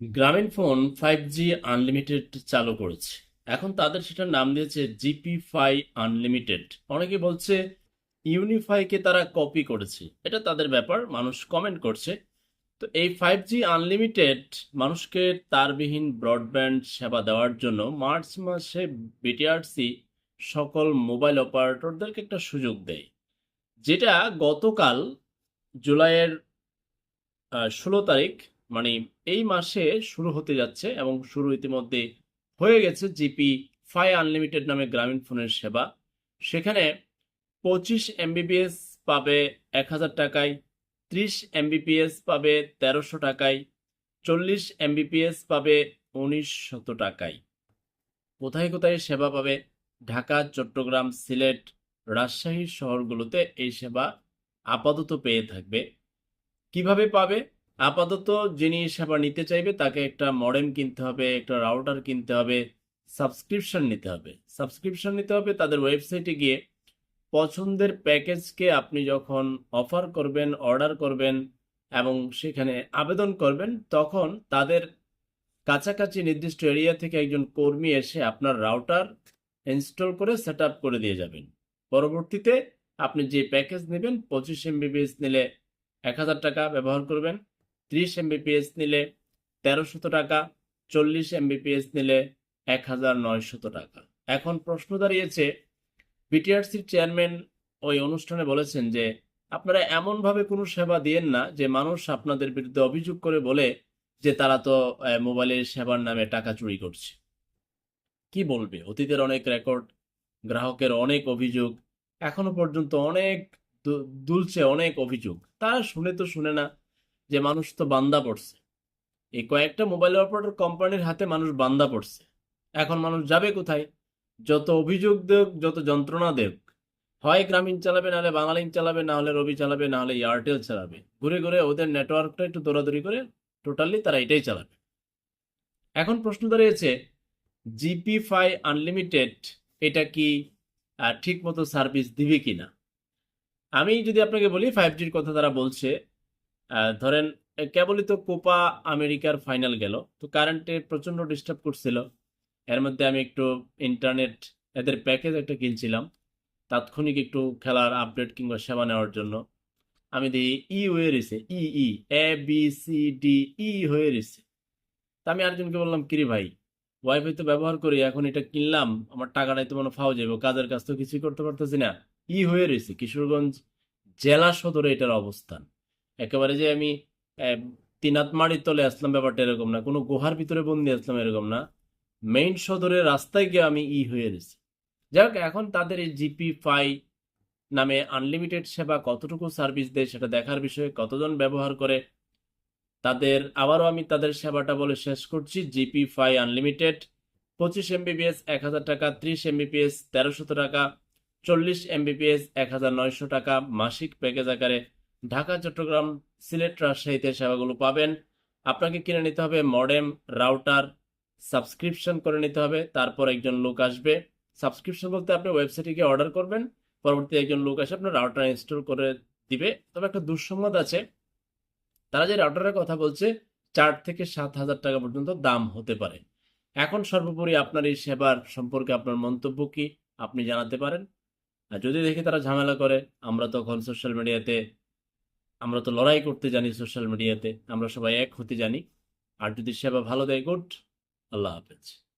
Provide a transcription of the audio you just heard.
গ্রামীণ phone five G unlimited চালু করেছে। এখন তাদের সেটার নাম দিয়েছে জিপি ফাই আনলিমিটেড অনেকে বলছে ইউনিফাইকে তারা কপি করেছে। এটা তাদের ব্যাপার, মানুষ কমেন্ট করছে। তো এই ফাইভ জি আনলিমিটেড মানুষকে তারবিহীন ব্রডব্যান্ড সেবা দেওয়ার জন্য মার্চ মাসে বিটিআরসি সকল মোবাইল অপারেটরদেরকে একটা সুযোগ দেয়। যেটা গতকাল জুলাইয়ের ষোলো তারিখ মানে এই মাসে শুরু হতে যাচ্ছে এবং শুরু ইতিমধ্যে হয়ে গেছে জিপি ফাই আনলিমিটেড নামে গ্রামীণ ফোনের সেবা। সেখানে পঁচিশ এমবিপিএস পাবে এক হাজার টাকায়, ত্রিশ এমবিপিএস পাবে তেরোশো টাকায়, চল্লিশ এমবিপিএস পাবে উনিশ শত টাকায়। কোথায় কোথায় সেবা পাবে? ঢাকা, চট্টগ্রাম, সিলেট, রাজশাহী শহরগুলোতে এই সেবা আপাতত পেয়ে থাকবে। কীভাবে পাবে? আপাতত যিনি সেবা নিতে চাইবে, তাকে একটা মডেম কিনতে হবে, একটা রাউটার কিনতে হবে সাবস্ক্রিপশন নিতে হবে। সাবস্ক্রিপশন নিতে হবে, তাদের ওয়েবসাইটে গিয়ে পছন্দের প্যাকেজকে আপনি যখন অফার করবেন অর্ডার করবেন, এবং সেখানে আবেদন করবেন, তখন তাদের কাছাকাছি নির্দিষ্ট এরিয়া থেকে একজন কর্মী এসে আপনার রাউটার ইনস্টল করে সেট করে দিয়ে যাবেন। পরবর্তীতে আপনি যে প্যাকেজ নেবেন, পঁচিশ এমবিবিএস নিলে এক হাজার টাকা ব্যবহার করবেন। ত্রিশ এমবিপিএস নিলে তেরোশত টাকা, চল্লিশ এমবিপিএস নিলে এক হাজার নয়শত টাকা। এখন প্রশ্ন দাঁড়িয়েছে বিটিআরসির চেয়ারম্যান ওই অনুষ্ঠানে বলেছেন যে, আপনারা এমনভাবে কোনো সেবা দিয়েন না যে মানুষ আপনাদের বিরুদ্ধে অভিযোগ করে বলে যে তারা তো মোবাইলের সেবার নামে টাকা চুরি করছে। কি বলবে? অতীতের অনেক রেকর্ড গ্রাহকের অনেক অভিযোগ, এখনও পর্যন্ত অনেক দুলছে অনেক অভিযোগ। তারা শুনে তো শুনে না। যে মানুষ তো বান্দা পড়ছে। এই কয়েকটা মোবাইল অপারেটর কোম্পানির হাতে মানুষ বান্দা পড়ছে। এখন মানুষ যাবে কোথায়? যত অভিযোগ দেখ যত যন্ত্রণা দেখ হয় গ্রামীণ চালাবে নাহলে বাঙালিন চালাবে, না হলে রবি চালাবে, না হলে এয়ারটেল চালাবে। ঘুরে ঘুরে ওদের নেটওয়ার্কটা একটু দৌড়াদৌড়ি করে টোটালি তারা এটাই চালাবে। এখন প্রশ্ন দাঁড়িয়েছে জিপি ফাই আনলিমিটেড এটা কি ঠিক মতো সার্ভিস দিবে কি না আমি যদি আপনাকে বলি ফাইভ জির কথা তারা বলছে ধরেন কেবলই তো কোপা আমেরিকার ফাইনাল গেল, তো কারেন্টে প্রচণ্ড ডিস্টার্ব করছিল। এর মধ্যে আমি একটু ইন্টারনেট এদের প্যাকেজ একটা কিনছিলাম, তাৎক্ষণিক একটু খেলার আপডেট কিংবা সেবা নেওয়ার জন্য। আমি দেখি ই হয়ে রয়েছে E E A B C D E হয়ে রয়েছে। তা আমি আরেকজনকে বললাম, কিরে ভাই ওয়াইফাই তো ব্যবহার করি, এখন এটা কিনলাম, আমার টাকাটাই তো মনে ফাও যাবে কাজের কাজ তো কিছুই করতে পারতেছি না। ই হয়ে রয়েছে, কিশোরগঞ্জ জেলা সদরে এটার অবস্থান। একেবারে যে আমি আহ, তিনাত মাড়ির তলে আসলাম ব্যাপারটা এরকম না কোনো গুহার ভিতরে বন্দি আসলাম এরকম না। মেইন সদরের রাস্তায় গিয়ে আমি ই হয়ে রয়েছি যাই হোক এখন তাদের এই জিপি ফাই নামে আনলিমিটেড সেবা কতটুকু সার্ভিস দেয় সেটা দেখার বিষয়ে কতজন ব্যবহার করে তাদের আবারও আমি তাদের সেবাটা বলে শেষ করছি। জিপি ফাই আনলিমিটেড পঁচিশ এমবিপিএস এক হাজার টাকা ত্রিশ এমবিপিএস তেরোশত টাকা চল্লিশ এমবিপিএস এক হাজার নয়শো টাকা মাসিক প্যাকেজ আকারে ঢাকা, চট্টগ্রাম, সিলেট রাজশাহীতে সেবাগুলো পাবেন। আপনাকে কিনে নিতে হবে মডেম রাউটার সাবস্ক্রিপশন করে নিতে হবে, তারপর একজন লোক আসবে। সাবস্ক্রিপশন বলতে আপনি ওয়েবসাইটে গিয়ে অর্ডার করবেন, পরবর্তী একজন লোক আসে আপনার রাউটার ইনস্টল করে দিবে। তবে একটা দুঃসংবাদ আছে, তারা যে রাউটারের কথা বলছে, চার থেকে সাত হাজার টাকা পর্যন্ত দাম হতে পারে। এখন সর্বোপরি আপনার এই সেবার সম্পর্কে আপনার মন্তব্য কি, আপনি জানাতে পারেন। আর যদি দেখি তারা ঝামেলা করে, আমরা তখন সোশ্যাল মিডিয়াতে আমরা তো লড়াই করতে জানি সোশ্যাল মিডিয়াতে। আমরা সবাই এক হতে জানি। আর যদি সেবা ভালো দেয়, গুড। আল্লাহ হাফেজ।